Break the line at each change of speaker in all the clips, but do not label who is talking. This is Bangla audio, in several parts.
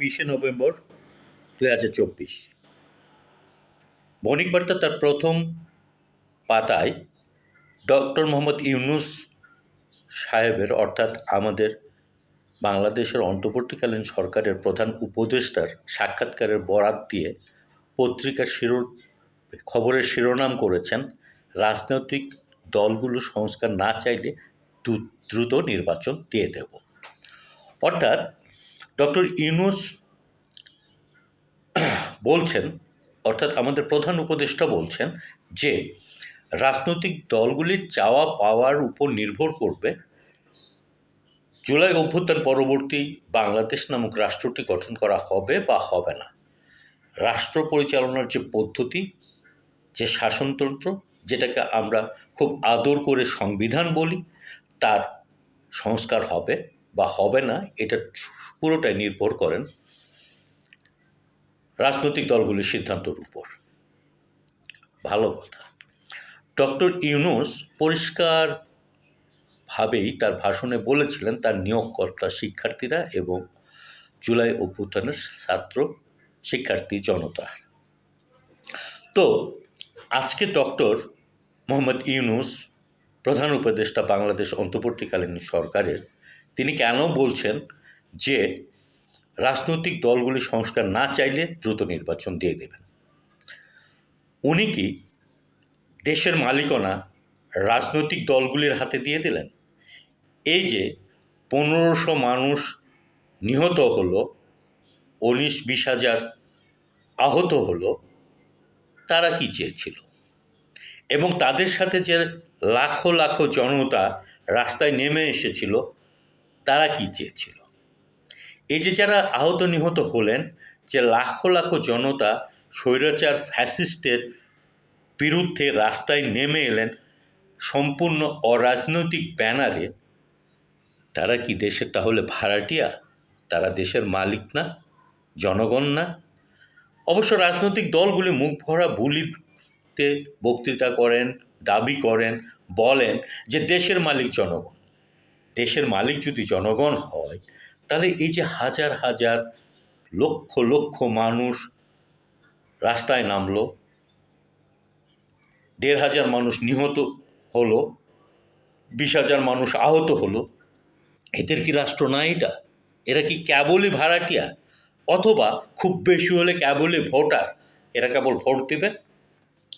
বিশে নভেম্বর দুই হাজার চব্বিশ। বণিক বার্তা তার প্রথম পাতায় ডক্টর মোহাম্মদ ইউনুস সাহেবের, অর্থাৎ আমাদের বাংলাদেশের অন্তর্বর্তীকালীন সরকারের প্রধান উপদেষ্টার সাক্ষাৎকারের বরাত দিয়ে পত্রিকার শিরো খবরের শিরোনাম করেছেন, রাজনৈতিক দলগুলো সংস্কার না চাইলে দ্রুত নির্বাচন দিয়ে দেব। অর্থাৎ ডক্টর ইউনুস বলছেন, অর্থাৎ আমাদের প্রধান উপদেষ্টা বলছেন, যে রাজনৈতিক দলগুলির চাওয়া পাওয়ার উপর নির্ভর করবে। জুলাই অভ্যুত্থান পরবর্তী বাংলাদেশ নামক রাষ্ট্রটি গঠন করা হবে বা হবে না। রাষ্ট্র পরিচালনার যে পদ্ধতি, যে শাসনতন্ত্র, যেটাকে আমরা খুব আদর করে সংবিধান বলি, তার সংস্কার হবে। বা হবে না, এটা পুরোটাই নির্ভর করেন রাজনৈতিক দলগুলির সিদ্ধান্তর উপর। ভালো কথা। ডক্টর ইউনুস পরিষ্কারভাবেই তার ভাষণে বলেছিলেন, তার নিয়োগকর্তা শিক্ষার্থীরা এবং জুলাই অভ্যুত্থানের ছাত্র শিক্ষার্থী জনতা। তো, আজকে ডক্টর মোহাম্মদ ইউনুস প্রধান উপদেষ্টা বাংলাদেশ অন্তর্বর্তীকালীন সরকারের তিনি কেন বলছেন যে রাজনৈতিক দলগুলি সংস্কার না চাইলে দ্রুত নির্বাচন দিয়ে দেবেন? উনি কি দেশের মালিকানা রাজনৈতিক দলগুলির হাতে দিয়ে দিলেন? এই যে পনেরোশো মানুষ নিহত হলো, উনিশ বিশ হাজার আহত হলো, তারা কি চেয়েছিল? এবং তাদের সাথে যে লাখো লাখো জনতা রাস্তায় নেমে এসেছিল তারা কি চেয়েছিল? এই যে যারা আহত নিহত হলেন, যে লাখো লাখো জনতা স্বৈরাচার ফ্যাসিস্টের বিরুদ্ধে রাস্তায় নেমে এলেন, সম্পূর্ণ অরাজনৈতিক ব্যানারে, তারা কি দেশের তাহলে ভাড়াটিয়া? তারা দেশের মালিক না? জনগণ না? অবশ্য রাজনৈতিক দলগুলি মুখ ভরা বুলিতে বক্তৃতা করেন, দাবি করেন, বলেন যে দেশের মালিক জনগণ। দেশের মালিক যদি জনগণ হয়, তাহলে এই যে হাজার হাজার লক্ষ লক্ষ মানুষ রাস্তায় নামলো, দেড় হাজার মানুষ নিহত হলো, বিশ হাজার মানুষ আহত হলো, এদের কি রাষ্ট্র না এটা? এরা কি কেবলই ভাড়াটিয়া? অথবা খুব বেশি হলে কেবলই ভোটার? এরা কেবল ভোট দেবে?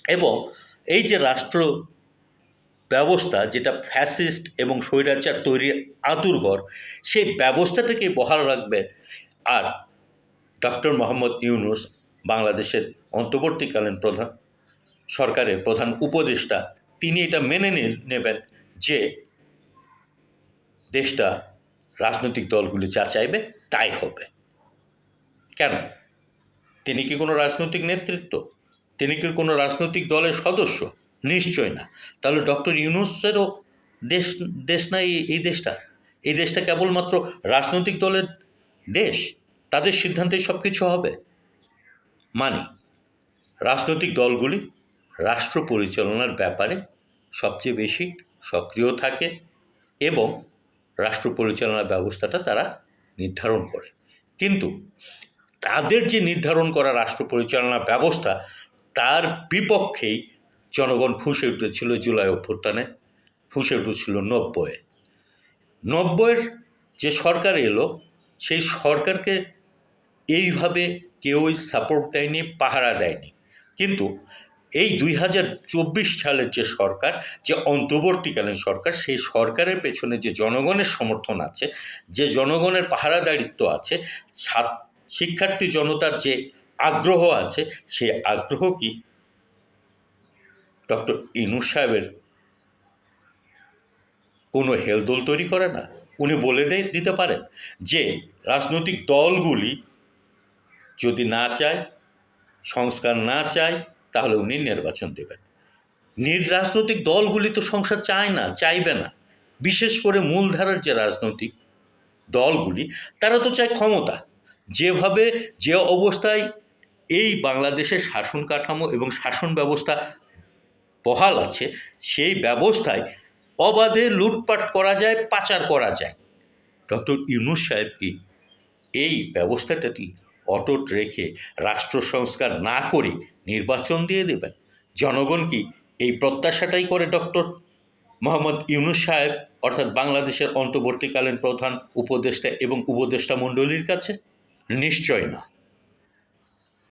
এবং এই যে রাষ্ট্র ব্যবস্থা যেটা ফ্যাসিস্ট এবং স্বৈরাচার তৈরির আতুরঘর সেই ব্যবস্থাটাকে বহাল রাখবে। আর ডক্টর মোহাম্মদ ইউনুস বাংলাদেশের অন্তর্বর্তীকালীন প্রধান, সরকারের প্রধান উপদেষ্টা, তিনি এটা মেনে নেবেন যে দেশটা রাজনৈতিক দলগুলি যা চাইবে তাই হবে। কেন? তিনি কি কোনো রাজনৈতিক নেতৃত্ব? তিনি কি কোনো রাজনৈতিক দলের সদস্য? নিশ্চয় না। তাহলে ডক্টর ইউনুসেরও দেশ দেশ না এই দেশটা? এই দেশটা কেবলমাত্র রাজনৈতিক দলের দেশ? তাদের সিদ্ধান্তেই সব কিছু হবে। মানে রাজনৈতিক দলগুলি রাষ্ট্র পরিচালনার ব্যাপারে সবচেয়ে বেশি সক্রিয় থাকে এবং রাষ্ট্র পরিচালনার ব্যবস্থাটা তারা নির্ধারণ করে। কিন্তু তাদের যে নির্ধারণ করা রাষ্ট্র পরিচালনা ব্যবস্থা, তার বিপক্ষেই জনগণ ফুসে উঠেছিল জুলাই অভ্যুত্থানে, ফুসে উঠেছিল নব্বইয়ে। নব্বইয়ের যে সরকার এলো, সেই সরকারকে এইভাবে কেউই সাপোর্ট দেয়নি, পাহারা দেয়নি। কিন্তু এই দুই হাজার চব্বিশ সালের যে সরকার, যে অন্তর্বর্তীকালীন সরকার, সেই সরকারের পেছনে যে জনগণের সমর্থন আছে, যে জনগণের পাহারাদারিত্ব আছে শিক্ষার্থী জনতার যে আগ্রহ আছে, সেই আগ্রহ কি ডক্টর ইনুস সাহেবের কোনো হেলদোল তৈরি করে না? উনি বলে দে, দিতে পারেন যে, রাজনৈতিক দলগুলি যদি না চায়, সংস্কার না চায়, তাহলে উনি নির্বাচন দেবেন। নির রাজনৈতিক দলগুলি তো সংসার চায় না, চাইবে না। বিশেষ করে মূলধারার যে রাজনৈতিক দলগুলি, তারা তো চায় ক্ষমতা। যেভাবে, যে অবস্থায় এই বাংলাদেশের শাসন কাঠামো এবং শাসন ব্যবস্থা বহাল আছে, সেই ব্যবস্থায় অবাধে লুটপাট করা যায়, পাচার করা যায়। ডক্টর ইউনুস সাহেব কি এই ব্যবস্থাটাটি অটুট রেখে রাষ্ট্র সংস্কার না করে নির্বাচন দিয়ে দেবেন? জনগণ কি এই প্রত্যাশাটাই করে ডক্টর? মোহাম্মদ ইউনুস সাহেব, অর্থাৎ বাংলাদেশের অন্তর্বর্তীকালীন প্রধান উপদেষ্টা এবং উপদেষ্টা মণ্ডলীর কাছে? নিশ্চয় না।